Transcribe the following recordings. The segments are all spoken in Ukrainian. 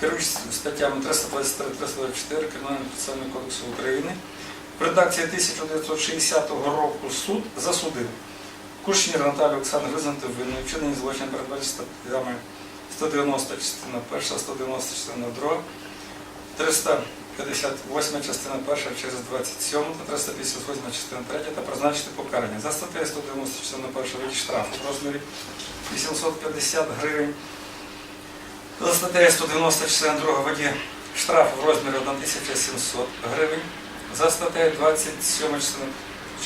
керуючись статтями 323-324 Кримінального процесуального кодексу України, в редакції 1960 року суд засудив Кушнір Наталію Олександру визнати винною вчинені злочин передбачені статтями 190 частина 1, 190 частина 2, 358 частина 1 через 27 та 358 частина 3 та призначити покарання. За статтею 190 частина 1 виді штрафу в розмірі 850 гривень. За статтею 190 частина 2 виді штрафу в розмірі 1700 гривень. За статтею 27 частина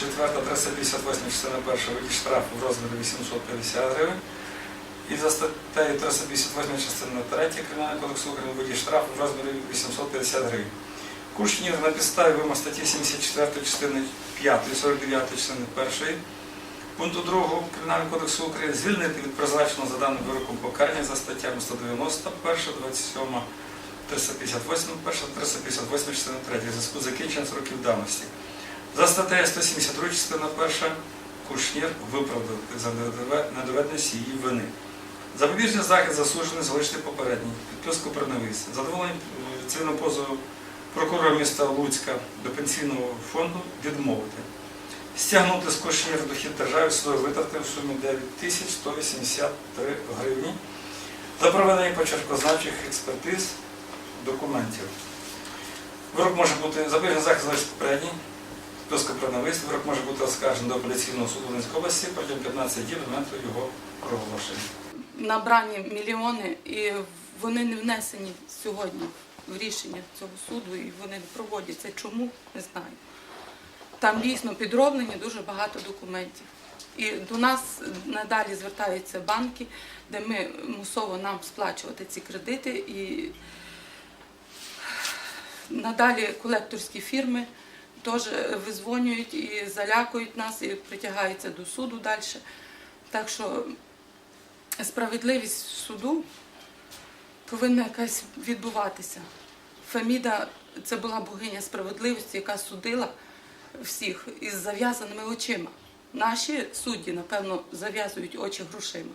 4 358 частина 1 виді штрафу в розмірі 850 гривень. І за статтею 358 частина 3 Кримінального кодексу України виді штрафу в розмірі 850 гривень. Кушнір на підставі вимог статті 74 частини 5 49 частини 1 пункту 2 Кримінального кодексу України звільнити від призначеного за даним вироком покарання за статтями 191, 27, 358, 1, 358 частина 3 в зв'язку з закінченням сроків давності. За статтею 172 частина 1 Кушнір виправдати за недоведеність її вини. Запобіжний захід засуджений залишити попередній, підписку про невиїзд. Задоволення е, цивільного позову прокурора міста Луцька до пенсійного фонду відмовити. Стягнути з Кушнір дохід держави свої витрати в сумі 9183 гривні за проведення почеркозначних експертиз документів. Вирок може бути запобіжний захід залишити попередній, підписку про невиїзд. Вирок може бути оскаржений до апеляційного суду Луцької області протягом 15 діб до моменту його проголошення. набрані мільйони, і вони не внесені сьогодні в рішення цього суду, і вони не проводяться. Чому? Не знаю. Там дійсно підроблені дуже багато документів. І до нас надалі звертаються банки, де ми мусово нам сплачувати ці кредити. І надалі колекторські фірми теж визвонюють і залякують нас, і притягаються до суду далі. Так що справедливість суду повинна якась відбуватися. Феміда це була богиня справедливості, яка судила всіх із зав'язаними очима. Наші судді, напевно, зав'язують очі грошима.